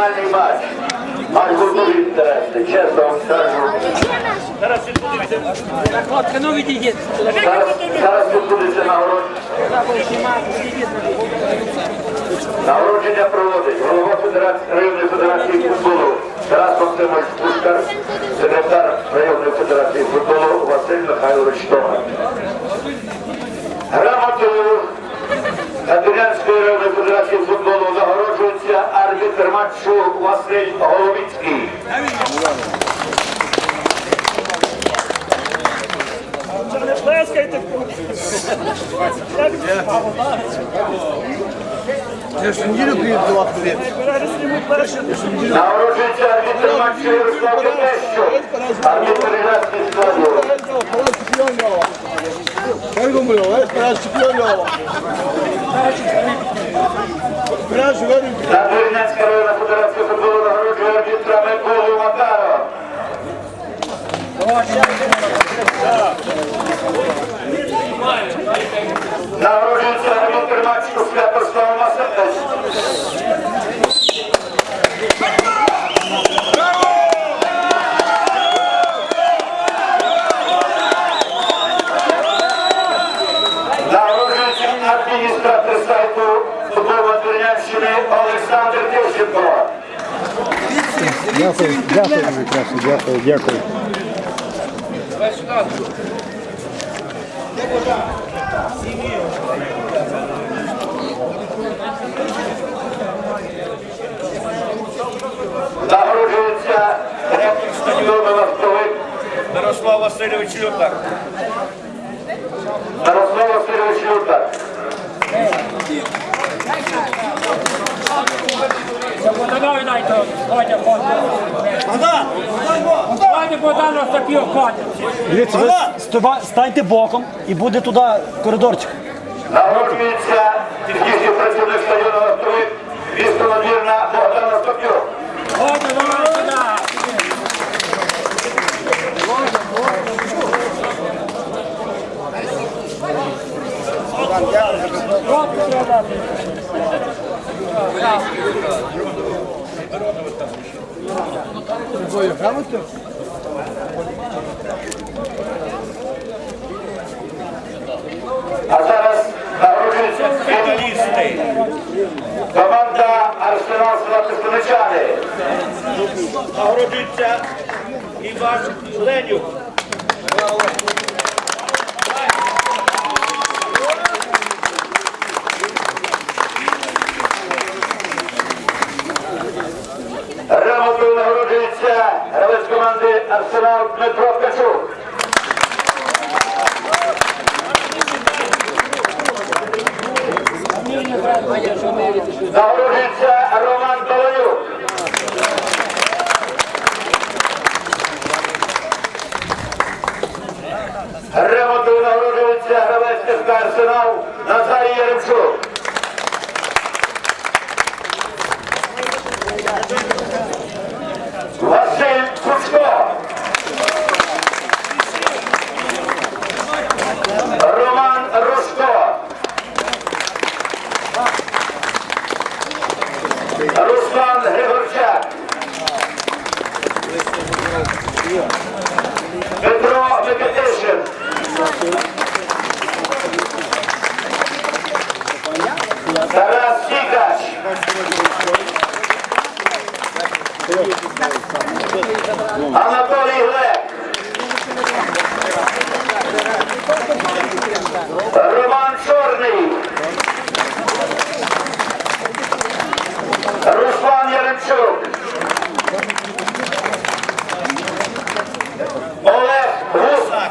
Матч. Матч був інтересний, чесно вам скажу. Ну. Зараз, зараз відбудеться нагород... нагородження проводить голова Федерації районної федерації футболу Тарас Максимович Пушкар, секретар районної федерації футболу Василь Михайлович Томар. Грамотою Катеринської районної федерації футболу арбітр Василь Головицький. Не плескайте. Я ж. Зараз зніму перше. Нагороджується арбітр матчу Ярослав Тетещук. Арбітр Ірацький складу. Парад чемпіон Льова. Як думаю, ось парад чемпіон Льова. Парад живе Надвірнянська районна федерація футболу нагороджує арбітра Миколу Макарова. Нагороджується арбітр матчу Святослав Масетович. Дякую, дякую, прекрасно, дякую, дякую. Нагороджується ректор стадіону «Нафтовик» Ярослав Васильович Люкар. Ярослав Васильович Люта. Дивіться, ви стова- станьте боком і буде туди коридорчик. Нагороджується технічний працівник стадіону Нагороджується Іван Ленюк. Грамотою нагороджується гравець команди Арсенал Дмитро Ткачук. Нагороджується Роман Баланюк. Грамотою нагороджується гравець КСК Арсенал Назарій Яремчук. Василь Кучко. Роман Рушко. Руслан Григорчак. Петро Микитишин. Тарас Сікач. Анатолій Глеб. Роман Чорний. Руслан Яремчук. Олег Гусак.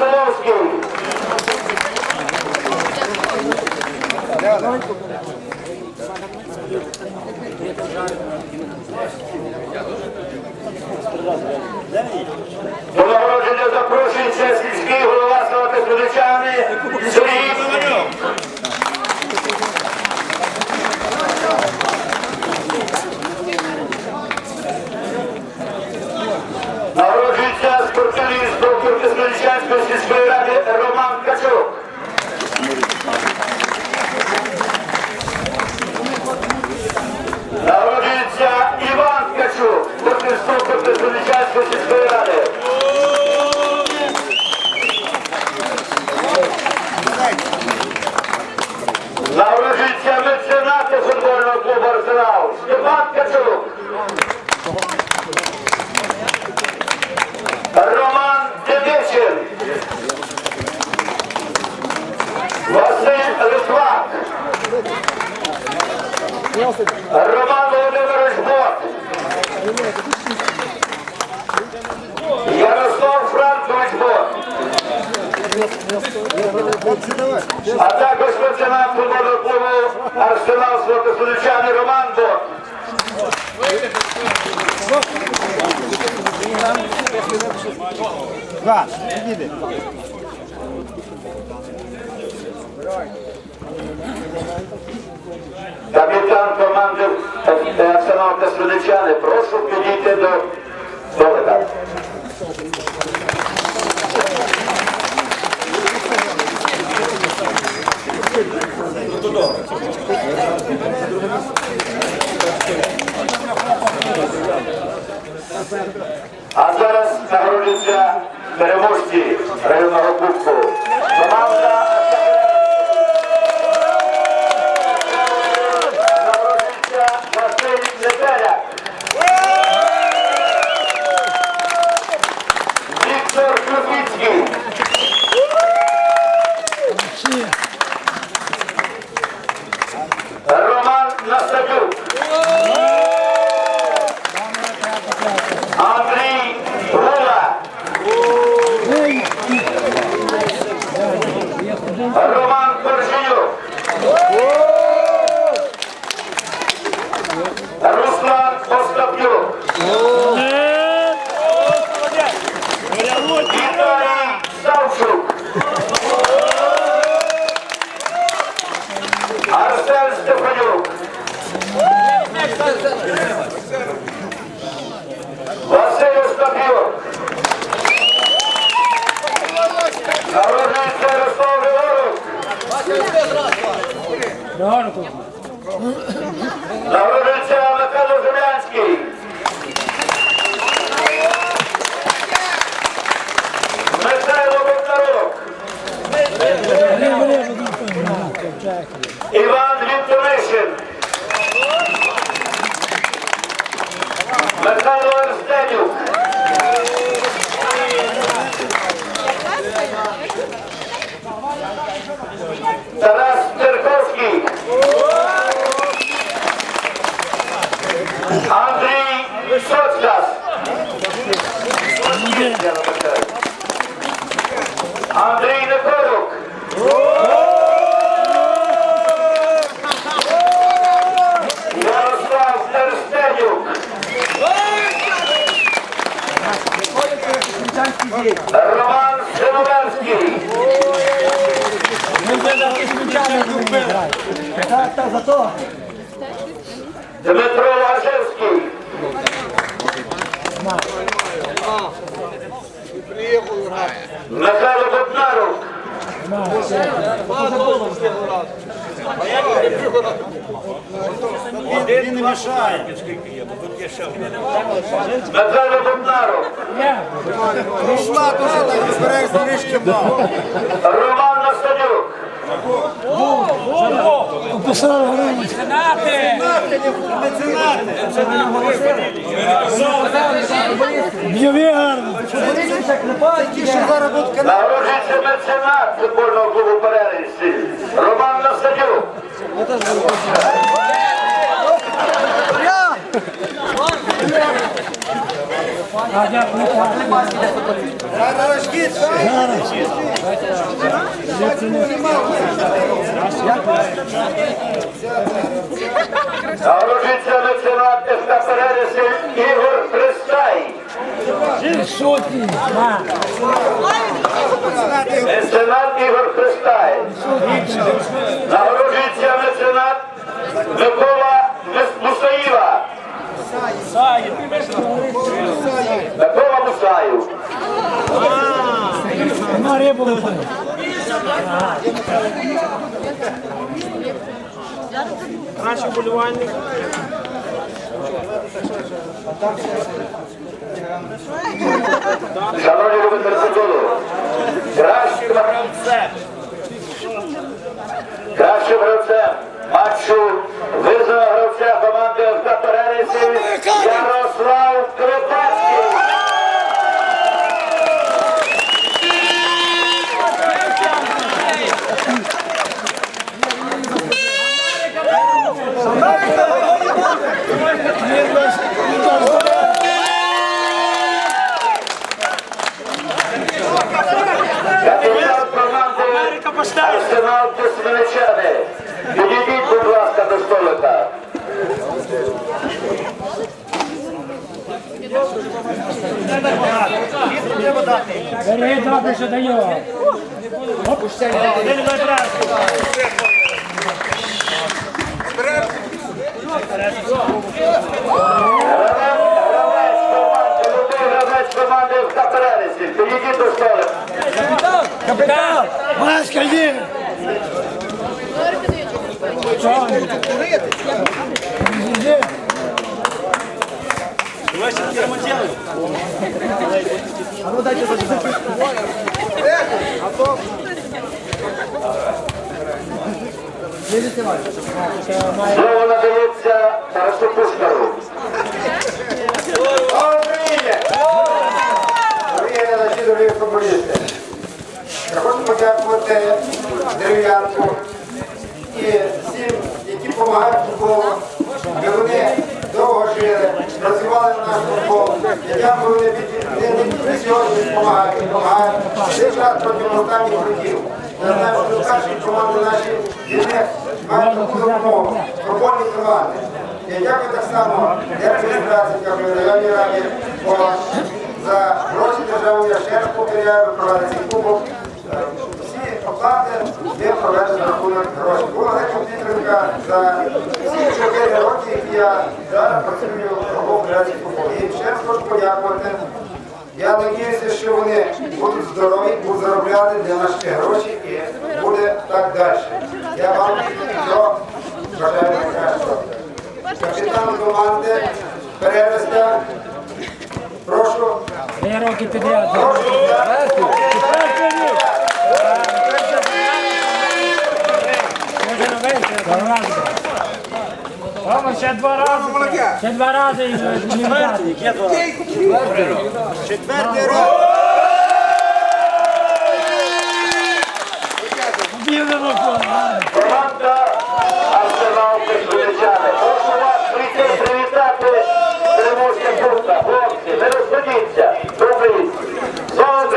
Василевський. До нагородження запрошується сільський голова Слава Петродичани Сергій Спортивний інструктор Петродичанської сільської ради Роман Качук. Нагороджується Іван Ткачук, спортінструктор Петродичанської сільської ради. Нагороджується меценати футбольного клубу Арсенал Степан Ткачук. Роман Демичин. Василь Литвак. Роман Володимирович Бот. Ярослав Франкович Бот. А також лейтенант футбольного клубу Арсенал Златословичани Роман Два, підійди. Капітан команди Арсенал Касляничани, прошу підійти до столика. А Народився Михайло Землянський. Михайло Бондарук. Іван Вінтонишин. Михайло Арстенюк. Тарас Роман Синоверський. Так, так, зато. Дмитро Лашевський. Михайло Боднарук. Один не мішає. Скільки є, бо тут є ще один. Михайло Боднарук. Пішла дуже так зберег трішки мало. Роман Настадюк. Сенати. Меценат футбольного клубу Перерисі. Роман Настадюк. Дякую, Нагороджується меценат ФК Перересень Ігор Пристай. На. Меценат Ігор Пристай. Нагороджується меценат Микола Мусаїва. Микола Мусаїв. На рибу випали. Шановні Бери, добре, що даю. Гравець команди, любий гравець команди ФК Столика. Капітан! Маска, йди! Слово надається Тарасу Пушкару. Дорогі глядачі, дорогі футболісти. Я хочу подякувати дерев'янку і всім, які допомагають футболу. Довго жили, працювали на наш футбол. Я під- не- сьогодні допомагають, допомагають. Цей час протягом останніх років. Я знаю, що старші команди наші них мають таку допомогу. Футбольні команди. Я дякую так само адміністрації, кажу, районній раді, за гроші державні я ще раз повторяю, провели цей кубок. Оплати ми провели за рахунок грошей. Була підтримка за всі 4 роки, які я зараз працюю в Федерації футболу. І ще раз хочу подякувати. Я надіюся, що вони будуть здорові, будуть заробляти для наших гроші і буде так далі. Я вам всього бажаю найкращого. Капітан команди Перерезня. Прошу. Три роки підряд. Прошу Рома, ще два рази. Ще два рази. Четвертий раз. Команда Арсенал Кишкурячани. Прошу вас прийти привітати переможця пункта. Хлопці, не розходіться. Добрий. Слава